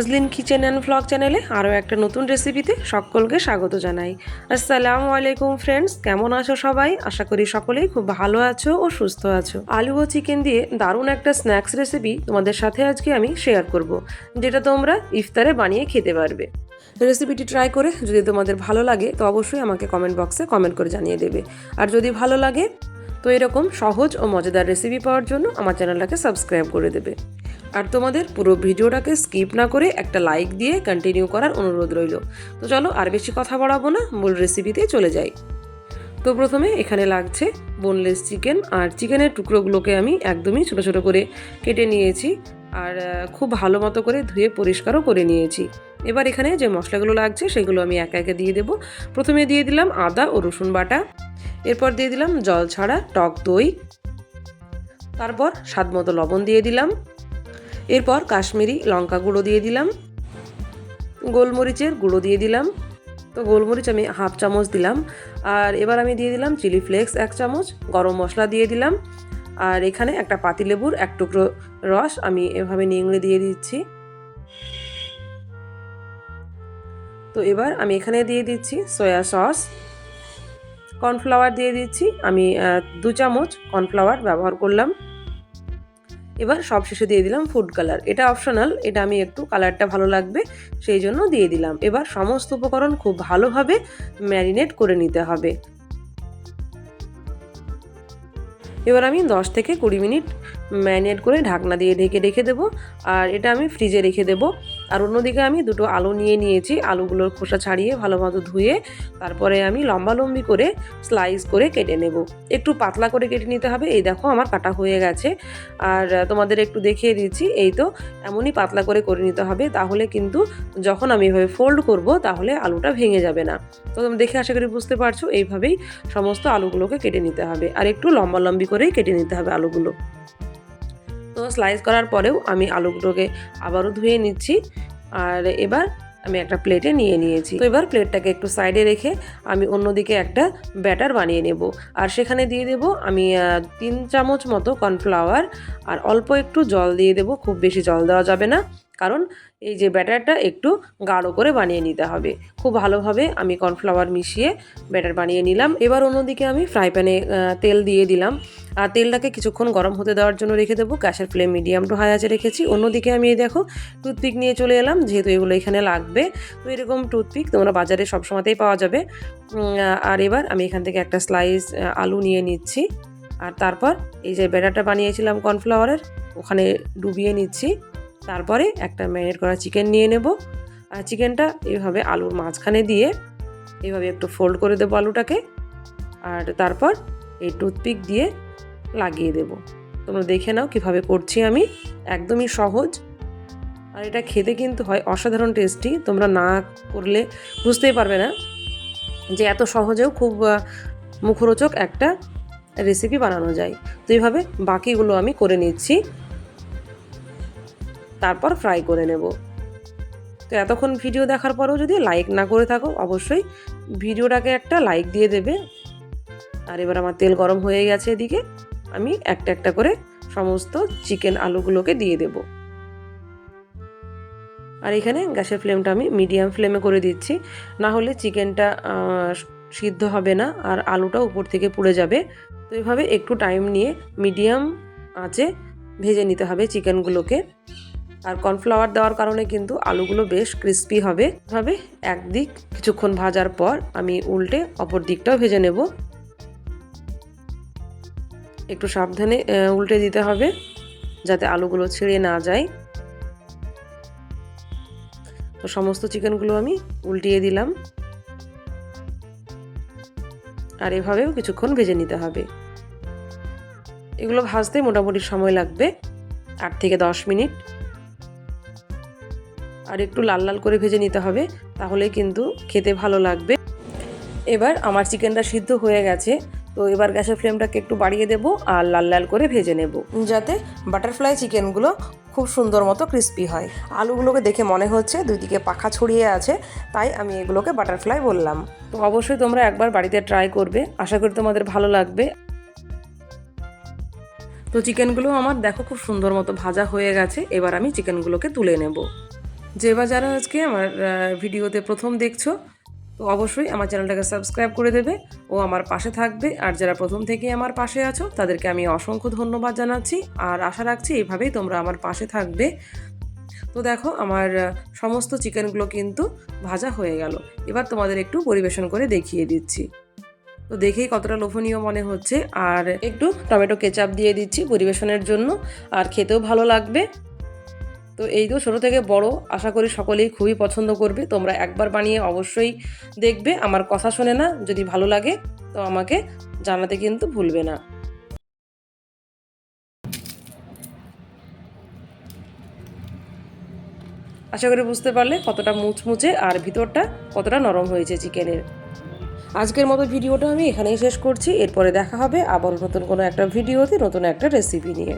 Azlin kitchen and vlog চ্যানেলে আরও একটা নতুন রেসিপিতে সকলকে স্বাগত জানাই। আসসালামু আলাইকুম ফ্রেন্ডস কেমন আছো সবাই? আশা করি সকলেই খুব ভালো আছো ও সুস্থ আছো। আলু ও চিকেন দিয়ে দারুণ একটা স্ন্যাক্স রেসিপি তোমাদের সাথে আজকে আমি শেয়ার করব, যেটা তোমরা ইফতারে বানিয়ে খেতে পারবে। রেসিপিটি ট্রাই করে যদি তোমাদের ভালো লাগে, তো অবশ্যই আমাকে কমেন্ট বক্সে কমেন্ট করে জানিয়ে দেবে। আর যদি ভালো লাগে, তো এরকম সহজ ও মজাদার রেসিপি পাওয়ার জন্য আমার চ্যানেলটাকে সাবস্ক্রাইব করে দেবে। আর তোমাদের পুরো ভিডিওটাকে স্কিপ না করে একটা লাইক দিয়ে কন্টিনিউ করার অনুরোধ রইল। তো চলো আর বেশি কথা বাড়াবো না, মূল রেসিপিতে চলে যাই। তো প্রথমে এখানে লাগছে বোনলেস চিকেন আর চিকেনের টুকরোগুলোকে আমি একদমই ছোট ছোট করে কেটে নিয়েছি আর খুব ভালো মতো করে ধুয়ে পরিষ্কারও করে নিয়েছি। এবার এখানে যে মশলাগুলো লাগছে সেগুলো আমি একে একে দিয়ে দেবো। প্রথমে দিয়ে দিলাম আদা ও রসুন বাটা, এরপর দিয়ে দিলাম জল ছাড়া টক দই, তারপর স্বাদ মতো লবণ দিয়ে দিলাম। এরপর কাশ্মীরি লঙ্কা গুঁড়ো দিয়ে দিলাম। গোলমরিচের গুঁড়ো দিয়ে দিলাম। তো গোলমরিচ আমি হাফ চামচ দিলাম। আর এবার আমি দিয়ে দিলাম চিলি ফ্লেক্স এক চামচ, গরম মশলা দিয়ে দিলাম। আর এখানে একটা পাতিলেবুর এক টুকরো রস আমি এভাবে নিংড়ে দিয়ে দিচ্ছি। তো এবার আমি এখানে দিয়ে দিচ্ছি সয়া সস। কর্নফ্লাওয়ার দিয়ে দিচ্ছি। আমি দু চামচ কর্নফ্লাওয়ার ব্যবহার করলাম। এবার সব শেষে দিয়ে দিলাম ফুড কালার এটা অপশনাল এটা আমি একটু কালারটা ভালো লাগবে, সেই জন্য দিয়ে দিলাম। এবার সমস্ত উপকরণ খুব ভালোভাবে ম্যারিনেট করে নিতে হবে। এবার আমি 10 থেকে কুড়ি মিনিট ম্যারিনেট করে ঢাকনা দিয়ে ঢেকে রেখে দেবো, আর এটা আমি ফ্রিজে রেখে দেবো। আর অন্যদিকে আমি দুটো আলু নিয়ে নিয়েছি, আলুগুলোর খোসা ছাড়িয়ে ভালো মতো ধুয়ে তারপরে আমি লম্বা লম্বি করে স্লাইস করে কেটে নেব। একটু পাতলা করে কেটে নিতে হবে, এই দেখো আমার কাটা হয়ে গেছে। আর তোমাদের একটু দেখিয়ে দিচ্ছি, এই তো এমনই পাতলা করে করে নিতে হবে, তাহলে কিন্তু যখন আমি এভাবে ফোল্ড করব তাহলে আলুটা ভেঙে যাবে না। তো তুমি দেখে আশা করি বুঝতে পারছ, এইভাবেই সমস্ত আলুগুলোকে কেটে নিতে হবে। আর একটু লম্বা করেই কেটে নিতে হবে আলুগুলো। তো স্লাইস করার পরেও আমি আলুগুলোকে আবারও ধুয়ে নিচ্ছি। আর এবার আমি একটা প্লেটে নিয়ে নিয়েছি। তো এবার প্লেটটাকে একটু সাইডে রেখে আমি অন্যদিকে একটা ব্যাটার বানিয়ে নেব। আর সেখানে দিয়ে দেব আমি তিন চামচ মতো কর্নফ্লাওয়ার আর অল্প একটু জল দিয়ে দেব। খুব বেশি জল দেওয়া যাবে না। কারণ এই যে ব্যাটারটা একটু গাঢ় করে বানিয়ে নিতে হবে। খুব ভালোভাবে আমি কর্নফ্লাওয়ার মিশিয়ে ব্যাটার বানিয়ে নিলাম। এবার অন্যদিকে আমি ফ্রাই প্যানে তেল দিয়ে দিলাম। আর তেলটাকে কিছুক্ষণ গরম হতে দেওয়ার জন্য রেখে দেবো। গ্যাসের ফ্লেম মিডিয়াম টু হাই আছে রেখেছি। অন্যদিকে আমি এই দেখো টুথপিক নিয়ে চলে এলাম, যেহেতু এগুলো এখানে লাগবে। তো এরকম টুথপিক তোমরা বাজারে সবসময়তেই পাওয়া যাবে। আর এবার আমি এখান থেকে একটা স্লাইস আলু নিয়ে নিচ্ছি। আর তারপর এই যে ব্যাটারটা বানিয়েছিলাম কর্নফ্লাওয়ারের, ওখানে ডুবিয়ে নিচ্ছি। তারপরে একটা ম্যারিনেট করা চিকেন নিয়ে নেব। আর চিকেনটা এইভাবে আলুর মাঝখানে দিয়ে এইভাবে একটু ফোল্ড করে দেবো আলুটাকে। আর তারপর এই টুথপিক দিয়ে লাগিয়ে দেব। তোমরা দেখে নাও কীভাবে করছি আমি। একদমই সহজ। আর এটা খেতে কিন্তু হয় অসাধারণ টেস্টি। তোমরা না করলে বুঝতেই পারবে না যে এত সহজেও খুব মুখরোচক একটা রেসিপি বানানো যায়। তো এইভাবে বাকিগুলো আমি করে নিচ্ছি। তারপর ফ্রাই করে নেব। তো এতক্ষণ ভিডিও দেখার পরেও যদি লাইক না করে থাকো, অবশ্যই ভিডিওটাকে একটা লাইক দিয়ে দেবে। আর এবার আমার তেল গরম হয়ে গেছে এদিকে, আমি একটা একটা করে সমস্ত চিকেন আলুগুলোকে দিয়ে দেব। আর এখানে গ্যাসের ফ্লেমটা আমি মিডিয়াম ফ্লেমে করে দিচ্ছি। না হলে চিকেনটা সিদ্ধ হবে না আর আলুটা উপর থেকে পুড়ে যাবে। তো এভাবে একটু টাইম নিয়ে মিডিয়াম আঁচে ভেজে নিতে হবে চিকেনগুলোকে আর কর্নফ্লাওয়ার দেওয়ার কারণে কিন্তু আলুগুলো বেশ ক্রিস্পি হবে। এভাবে একদিক কিছুক্ষণ ভাজার পর আমি উল্টে অপর দিকটাও ভেজে নেব। একটু সাবধানে উল্টে দিতে হবে যাতে আলুগুলো ছিঁড়ে না যায়। তো সমস্ত চিকেনগুলো আমি উল্টিয়ে দিলাম। আর এভাবেও কিছুক্ষণ ভেজে নিতে হবে। এগুলো ভাজতে মোটামুটি সময় লাগবে, আট থেকে দশ মিনিট। আর একটু লাল লাল করে ভেজে নিতে হবে তাহলে কিন্তু খেতে ভালো লাগবে। এবার আমার চিকেনটা সিদ্ধ হয়ে গেছে, তো এবার গ্যাসের ফ্লেমটাকে একটু বাড়িয়ে দেবো আর লাল লাল করে ভেজে নেব। যাতে বাটারফ্লাই চিকেনগুলো খুব সুন্দর মতো ক্রিস্পি হয়। আলুগুলোকে দেখে মনে হচ্ছে দুই দিকে পাখা ছড়িয়ে আছে, তাই আমি এগুলোকে বাটারফ্লাই বললাম। তো অবশ্যই তোমরা একবার বাড়িতে ট্রাই করবে, আশা করি তোমাদের ভালো লাগবে। তো চিকেনগুলো আমার দেখো খুব সুন্দর মতো ভাজা হয়ে গেছে, এবার আমি চিকেনগুলোকে তুলে নেব। যে বা যারা আজকে আমার ভিডিওতে প্রথম দেখছ, তো অবশ্যই আমার চ্যানেলটাকে সাবস্ক্রাইব করে দেবে ও আমার পাশে থাকবে। আর যারা প্রথম থেকে আমার পাশে আছো, তাদেরকে আমি অসংখ্য ধন্যবাদ জানাচ্ছি। আর আশা রাখছি এইভাবেই তোমরা আমার পাশে থাকবে। তো দেখো, আমার সমস্ত চিকেনগুলো কিন্তু ভাজা হয়ে গেল। এবার তোমাদের একটু পরিবেশন করে দেখিয়ে দিচ্ছি। তো দেখেই কতটা লোভনীয় মনে হচ্ছে। আর একটু টমেটো কেচাপ দিয়ে দিচ্ছি পরিবেশনের জন্য। আর খেতেও ভালো লাগবে। তো এই তো ছোটো থেকে বড়, আশা করি সকলেই খুবই পছন্দ করবে। তোমরা একবার বানিয়ে অবশ্যই দেখবে, আমার কথা শোনে না, যদি ভালো লাগে তো আমাকে জানাতে কিন্তু ভুলবে না। আশা করি বুঝতে পারলে কতটা মুচমুচে আর ভিতরটা কতটা নরম হয়েছে চিকেনের। আজকের মতো ভিডিওটা আমি এখানেই শেষ করছি, এরপরে দেখা হবে আবার নতুন কোনো একটা ভিডিওতে, নতুন একটা রেসিপি নিয়ে।